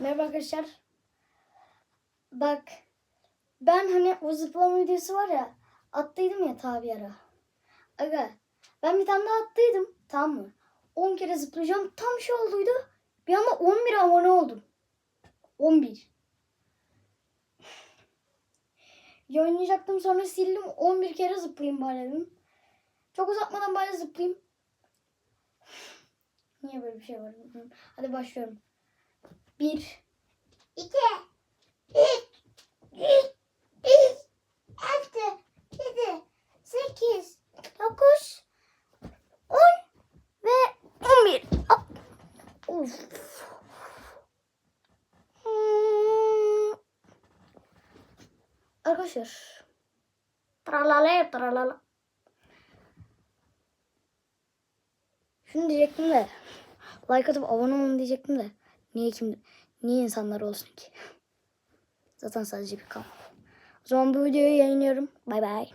Merhaba arkadaşlar. Bak ben hani o zıplama videosu var ya attıydım ya tabi ara. Aga ben bir tane daha attıydım tamam mı? 10 kere zıplayacağım tam şey olduydu. Bir anda 11 abone oldum. 11. Ya oynayacaktım sonra sildim 11 kere zıplayayım bari dedim. Çok uzatmadan bari zıplayayım. Niye böyle bir şey var? Hadi başlıyorum. 1 İki, üç, üç, beş, altı, yedi, sekiz, dokuz, on ve 11. Hop. Of. Hmm. Arkadaşlar. Tralala tralala. Şunu diyecektim de. Like atıp abone olun diyecektim de. Niye kim niye insanlar olsun ki? Zaten sadece bir kanal. O zaman bu videoyu yayınlıyorum. Bay bay.